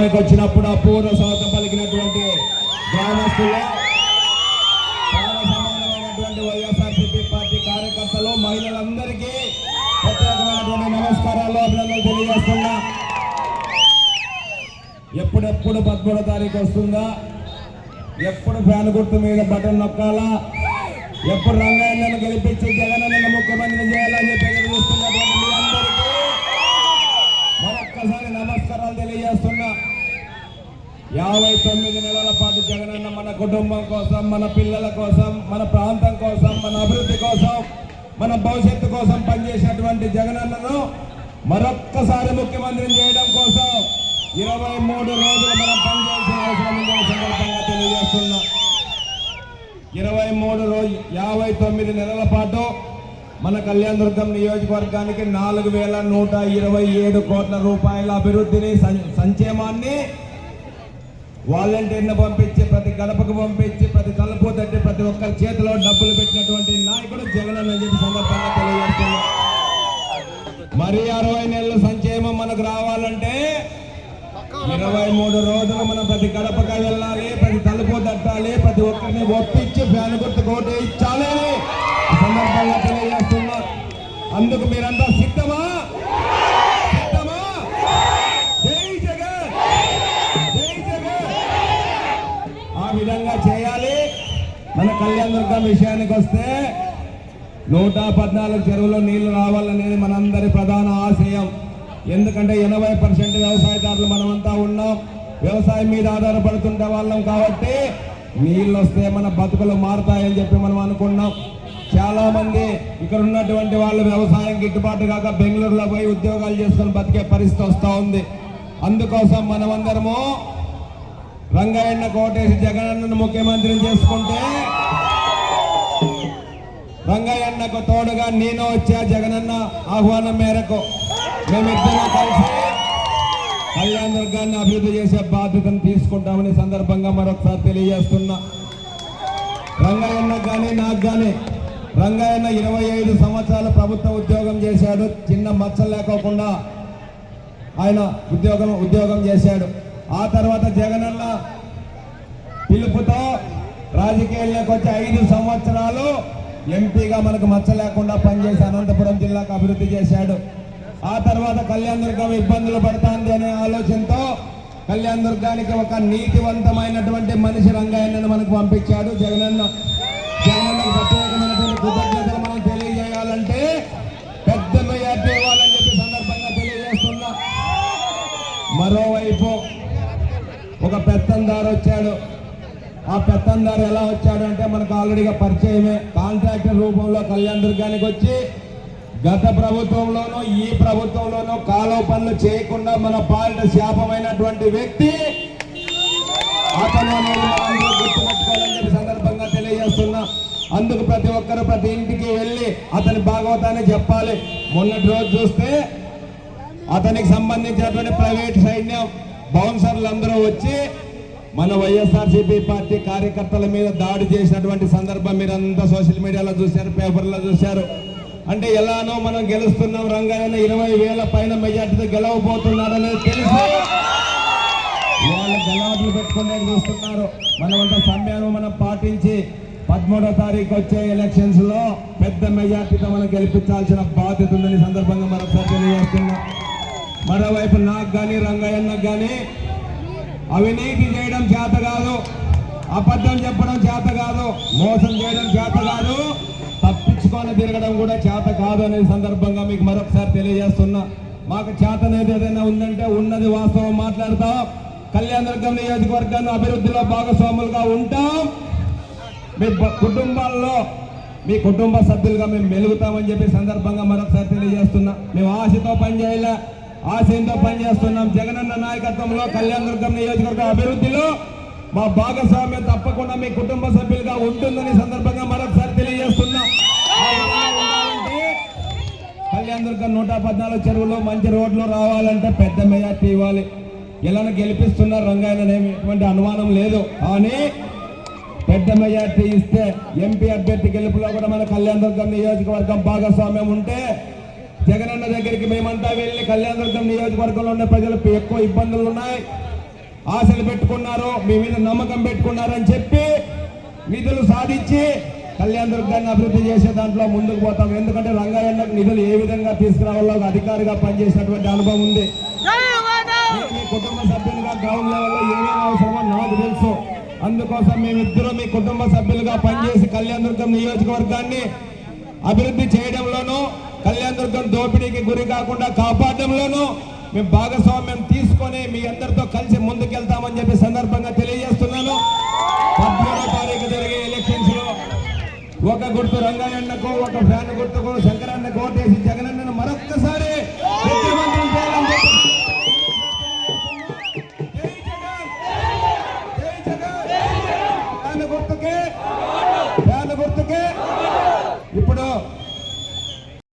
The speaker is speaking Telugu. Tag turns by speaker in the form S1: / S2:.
S1: మనకు వచ్చినప్పుడు అపూర్ణ స్వాగతం పలికినటువంటి గ్రామస్తులు సమానమైనటువంటి వైఎస్ఆర్సీపీ పార్టీ కార్యకర్తలు మహిళలందరికీ ప్రత్యేకమైనటువంటి నమస్కారాలు అభినందనలు తెలియజేస్తున్నా. ఎప్పుడెప్పుడు పదమూడో తారీఖు వస్తుందా? ఎప్పుడు ఫ్యాన్ గుర్తు మీద బటన్ నొక్కాలా? ఎప్పుడు రంగాయలను గెలిపించి జగనన్న ముఖ్యమంత్రి చేయాలని చెప్పి ఎదురు చూస్తున్నటువంటి మీ అందరికీ మరొక్కసారి నమస్కారాలు తెలియజేస్తున్నా. యాభై తొమ్మిది నెలల పాటు జగనన్న మన కుటుంబం కోసం మన పిల్లల కోసం మన ప్రాంతం కోసం మన అభివృద్ధి కోసం మన భవిష్యత్తు కోసం పనిచేసినటువంటి జగనన్నను మరొక్కసారి ముఖ్యమంత్రిని చేయడం కోసం ఇరవై మూడు రోజులు మనం పనిచేయాల్సిన అవసరం ఉందని సందర్భంగా తెలియజేస్తున్నా. ఇరవై మూడు రోజు యాభై తొమ్మిది నెలల పాటు మన కళ్యాణదుర్గం నియోజకవర్గానికి నాలుగు వేల నూట ఇరవై ఏడు కోట్ల రూపాయల అభివృద్ధిని సంక్షేమాన్ని వాలంటీర్ని పంపించి ప్రతి గడపకు పంపించి ప్రతి తలుపు తట్టి ప్రతి ఒక్కరి చేతిలో డబ్బులు పెట్టినటువంటి నాయకుడు జగన్ అని చెప్పి సందర్భంగా తెలియజేస్తున్నా. మరి అరవై నెలల సంక్షేమం మనకు రావాలంటే ఇరవై మూడు రోజులు మనం ప్రతి గడపక వెళ్ళాలి ప్రతి తలుపు తట్టాలి ప్రతి ఒక్కరిని ఒప్పించి ఫ్యాన్ గుర్తు కోటి ఇచ్చాలి సందర్భంగా తెలియజేస్తున్నా. అందుకు మీరంతా సిద్ధమా జై జగన్ జై జగన్ ఆ విధంగా చేయాలి మన కళ్యాణ విషయానికి వస్తే నూట పద్నాలుగు చెరువులో నీళ్ళు రావాలనేది మనందరి ప్రధాన ఆశయం. ఎందుకంటే ఎనభై పర్సెంట్ వ్యవసాయదారులు మనమంతా ఉన్నాం. వ్యవసాయం మీద ఆధారపడుతుండే వాళ్ళం కాబట్టి నీళ్ళు వస్తే మన బతుకులు మారుతాయని చెప్పి మనం అనుకున్నాం. చాలా మంది ఇక్కడ ఉన్నటువంటి వాళ్ళు వ్యవసాయం గిట్టుబాటు కాక బెంగళూరులో పోయి ఉద్యోగాలు చేసుకొని బతికే పరిస్థితి వస్తూ ఉంది. అందుకోసం మనమందరము రంగాయన్న కోటేసి జగనన్నను ముఖ్యమంత్రిని చేసుకుంటే రంగయ్యన్నకు తోడుగా నేను వచ్చా జగనన్న ఆహ్వానం మేరకు మేమిద్దరం కలిసి కళ్యాణ దుర్గాన్ని అభివృద్ధి చేసే బాధ్యతను తీసుకుంటామని సందర్భంగా మరొకసారి తెలియజేస్తున్నా. రంగయ్యన్న కానీ నాకు కానీ రంగయ్యన్న ఇరవై ఐదు సంవత్సరాలు ప్రభుత్వ ఉద్యోగం చేశాడు. చిన్న మచ్చలు లేకోకుండా ఆయన ఉద్యోగం ఉద్యోగం చేశాడు. ఆ తర్వాత జగనన్న పిలుపుతో రాజకీయాల్లోకి వచ్చి ఐదు సంవత్సరాలు ఎంపీగా మనకు మచ్చ లేకుండా పనిచేసి అనంతపురం జిల్లాకు అభివృద్ధి చేశాడు. ఆ తర్వాత కళ్యాణ దుర్గం ఇబ్బందులు పడుతుంది అనే ఆలోచనతో కళ్యాణ దుర్గానికి ఒక నీతివంతమైనటువంటి మనిషి రంగాయన్నను మనకు పంపించాడు. జగనన్న జగనన్నకు ప్రత్యేకమైనటువంటి కృతజ్ఞతలు మనం తెలియజేయాలంటే పెద్ద మెజార్టీ ఇవ్వాలని చెప్పి సందర్భంగా తెలియజేస్తున్నా. మరోవైపు ఒక పెత్తందారు వచ్చాడు. ఆ పెత్తందారు ఎలా వచ్చాడంటే మనకు ఆల్రెడీగా పరిచయమే. కాంట్రాక్టర్ రూపంలో కళ్యాణ దుర్గానికి వచ్చి గత ప్రభుత్వంలోనూ ఈ ప్రభుత్వంలోనూ కాలువ పనులు చేయకుండా మన పాలిట శాపమైనటువంటి వ్యక్తి అతను గుర్తుపెట్టుకోవాలని చెప్పి సందర్భంగా తెలియజేస్తున్నా. అందుకు ప్రతి ఒక్కరు ప్రతి ఇంటికి వెళ్ళి అతని భాగవతాన్ని చెప్పాలి. మొన్నటి రోజు చూస్తే అతనికి సంబంధించినటువంటి ప్రైవేట్ సైన్యం బౌన్సర్లు అందరూ వచ్చి మన వైఎస్ఆర్సీపీ పార్టీ కార్యకర్తల మీద దాడి చేసినటువంటి సందర్భం మీరంతా సోషల్ మీడియాలో చూశారు పేపర్లో చూశారు. అంటే ఎలానో మనం గెలుస్తున్నాం రంగాయన ఇరవై వేల పైన మెజార్టీతో గెలవబోతున్నారనేది తెలుసు వాళ్ళు గలాట్లు పెట్టుకునే చూస్తున్నారు. మనమంతా సమయాన్ని మనం పాటించి పదమూడో తారీఖు వచ్చే ఎలక్షన్స్లో పెద్ద మెజార్టీతో మనం గెలిపించాల్సిన బాధ్యత ఉందని సందర్భంగా సందర్భంగా మరొకసారి తెలియజేస్తున్నా. మరోవైపు నాకు కానీ రంగయ్యన్నకు కానీ అవినీతి చేయడం చేత కాదు అబద్ధం చెప్పడం చేత కాదు మోసం చేయడం చేత కాదు తప్పించుకొని తిరగడం కూడా చేత కాదు అనే సందర్భంగా మీకు మరొకసారి తెలియజేస్తున్నా. మాకు చేతనేది ఏదైనా ఉందంటే ఉన్నది వాస్తవం మాట్లాడతాం. కళ్యాణదుర్గం నియోజకవర్గాన్ని అభివృద్ధిలో భాగస్వాములుగా ఉంటాం. మీ కుటుంబాల్లో మీ కుటుంబ సభ్యులుగా మేము మెలుగుతామని చెప్పి సందర్భంగా మరొకసారి తెలియజేస్తున్నా. మేము ఆశతో పనిచేయలే. ఆశయంతో పనిచేస్తున్నాం జగనన్న నాయకత్వంలో కళ్యాణ దుర్గం నియోజకవర్గ అభివృద్ధిలో మా భాగస్వామ్యం తప్పకుండా మీ కుటుంబ సభ్యులుగా ఉంటుందని సందర్భంగా మరొకసారి తెలియజేస్తున్నాం. కళ్యాణ దుర్గం నూట పద్నాలుగు చెరువులు మంచి రోడ్లు రావాలంటే పెద్ద మెజార్టీ ఇవ్వాలి. ఇలా గెలిపిస్తున్నారు రంగాయన ఎటువంటి అనుమానం లేదు. కానీ పెద్ద మెజార్టీ ఇస్తే ఎంపీ అభ్యర్థి గెలుపులో కూడా మన కళ్యాణ దుర్గం నియోజకవర్గం భాగస్వామ్యం ఉంటే జగనన్న దగ్గరికి మేమంతా వెళ్ళి కళ్యాణ దుర్గం నియోజకవర్గంలో ఉన్న ప్రజలకు ఎక్కువ ఇబ్బందులు ఉన్నాయి. ఆశలు పెట్టుకున్నారు మీ మీద నమ్మకం పెట్టుకున్నారని చెప్పి నిధులు సాధించి కళ్యాణ్ దుర్గాన్ని అభివృద్ధి చేసే దాంట్లో ముందుకు పోతాం. ఎందుకంటే రంగాయన్నకు నిధులు ఏ విధంగా తీసుకురావాలో అధికారిగా పనిచేసినటువంటి అనుభవం ఉంది. మీ- మీ కుటుంబ సభ్యులుగా గ్రౌండ్ లెవెల్లో ఏమేమి అవసరమో నాకు తెలుసు. అందుకోసం మేమిద్దరం మీ కుటుంబ సభ్యులుగా పనిచేసి కళ్యాణ దుర్గం నియోజకవర్గాన్ని అభివృద్ధి చేయడంలోనూ కళ్యాణ దుర్గం దోపిడీకి గురి కాకుండా కాపాడడంలోనూ మేము భాగస్వామ్యం తీసుకొని మీ అందరితో కలిసి ముందుకెళ్తామని చెప్పి సందర్భంగా తెలియజేస్తున్నాను. పద్మూడో తారీఖు జరిగే ఎలక్షన్స్లో ఒక గుర్తు రంగయ్యన్నకు ఒక ఫ్యాన్ గుర్తుకు శంకరన్నకు ఓటేసి జగనన్నను మరొక్కసారి